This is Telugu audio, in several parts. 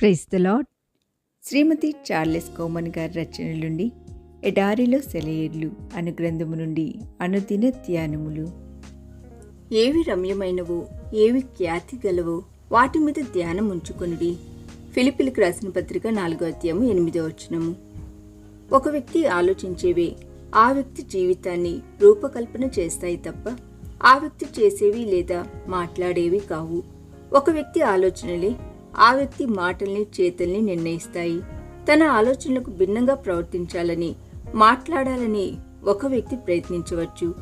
Praise the Lord Srimati Charles Cowman గారి రచనల నుండి ఎడారిలో సెలయేర్లు అను గ్రంథము నుండి అనుదిన ధ్యానములు. ఏవి రమ్యమైనవో ఏవి ఖ్యాతి గలవో వాటి మీద ధ్యానం ఉంచుకొనుడి. ఫిలిపిలకు రాసిన పత్రిక నాలుగో అధ్యాయము ఎనిమిదో వచనము. ఒక వ్యక్తి ఆలోచించేవే ఆ వ్యక్తి జీవితాన్ని రూపకల్పన చేస్తాయి తప్ప ఆ వ్యక్తి చేసేవి లేదా మాట్లాడేవి కావు. ఒక వ్యక్తి ఆలోచనలే ఆ వ్యక్తి మాటల్ని చేతల్ని నిర్ణయిస్తాయి. తన ఆలోచనలకు భిన్నంగా ప్రవర్తించాలని మాట్లాడాలని ఒక వ్యక్తి ప్రయత్నించవచ్చు.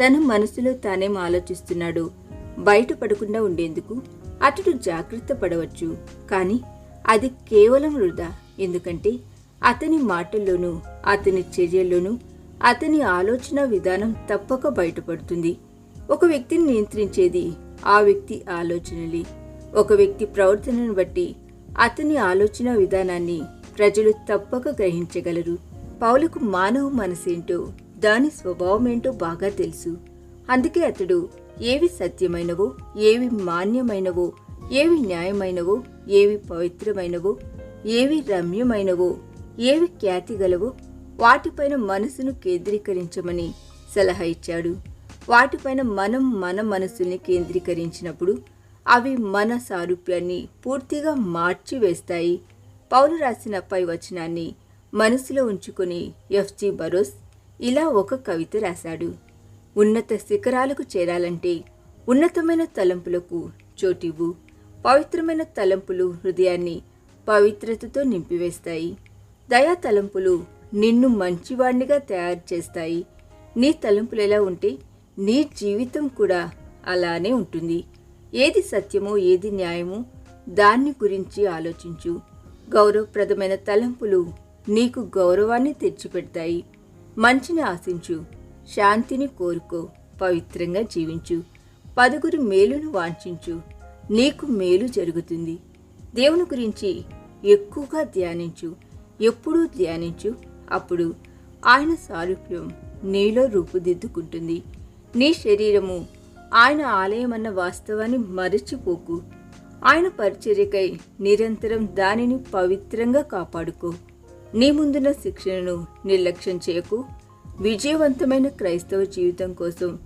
తన మనసులో తానేం ఆలోచిస్తున్నాడో బయటపడకుండా ఉండేందుకు అతడు జాగ్రత్త పడవచ్చు. కానీ అది కేవలం వృధా. ఎందుకంటే అతని మాటల్లోనూ అతని చర్యల్లోనూ అతని ఆలోచన విధానం తప్పక బయటపడుతుంది. ఒక వ్యక్తిని నియంత్రించేది ఆ వ్యక్తి ఆలోచనలే. ఒక వ్యక్తి ప్రవర్తనను బట్టి అతని ఆలోచన విధానాన్ని ప్రజలు తప్పక గ్రహించగలరు. పౌలకు మానవ మనసేంటో దాని స్వభావమేంటో బాగా తెలుసు. అందుకే అతడు ఏవి సత్యమైనవో ఏవి మాన్యమైనవో ఏవి న్యాయమైనవో ఏవి పవిత్రమైనవో ఏవి రమ్యమైనవో ఏవి ఖ్యాతి గలవో వాటిపైన మనసును కేంద్రీకరించమని సలహా ఇచ్చాడు. వాటిపైన మనం మన మనసుల్ని కేంద్రీకరించినప్పుడు అవి మన సారూప్యాన్ని పూర్తిగా మార్చివేస్తాయి. పౌలు రాసిన పై వచనాన్ని మనసులో ఉంచుకుని ఎఫ్జి బరోస్ ఇలా ఒక కవిత రాశాడు. ఉన్నత శిఖరాలకు చేరాలంటే ఉన్నతమైన తలంపులకు చోటివ్వు. పవిత్రమైన తలంపులు హృదయాన్ని పవిత్రతతో నింపివేస్తాయి. దయా తలంపులు నిన్ను మంచివాణ్ణిగా తయారు చేస్తాయి. నీ తలంపులు ఎలా ఉంటే నీ జీవితం కూడా అలానే ఉంటుంది. ఏది సత్యమో ఏది న్యాయమో దాన్ని గురించి ఆలోచించు. గౌరవప్రదమైన తలంపులు నీకు గౌరవాన్ని తెచ్చిపెడతాయి. మంచిని ఆశించు శాంతిని కోరుకో పవిత్రంగా జీవించు. పదుగురు మేలును వాంఛించు నీకు మేలు జరుగుతుంది. దేవుని గురించి ఎక్కువగా ధ్యానించు ఎప్పుడూ ధ్యానించు అప్పుడు ఆయన సారూప్యం నీలో రూపుదిద్దుకుంటుంది. నీ శరీరము ఆయన ఆలయమన్న వాస్తవాన్ని మరచిపోకు. ఆయన పరిచర్యకై నిరంతరం దానిని పవిత్రంగా కాపాడుకో. నీ ముందున్న శిక్షణను నిర్లక్ష్యం చేయకు. విజయవంతమైన క్రైస్తవ జీవితం కోసం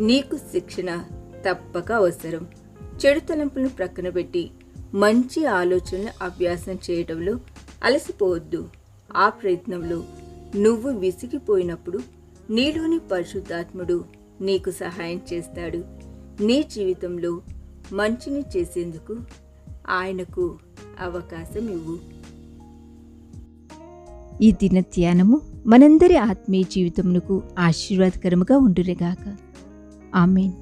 నీకు శిక్షణ తప్పక అవసరం. చెడు తలంపులను ప్రక్కన పెట్టి మంచి ఆలోచనలు అభ్యాసం చేయడంలో అలసిపోవద్దు. ఆ ప్రయత్నంలో నువ్వు విసిగిపోయినప్పుడు నీలోని పరిశుద్ధాత్ముడు నీకు సహాయం చేస్తాడు. నీ జీవితంలో మంచిని చేసేందుకు ఆయనకు అవకాశం ఇవ్వు. ఈ దిన ధ్యానము మనందరి ఆత్మీయ జీవితమునకు ఆశీర్వాదకరముగా ఉండునుగాక. ఆమెన్.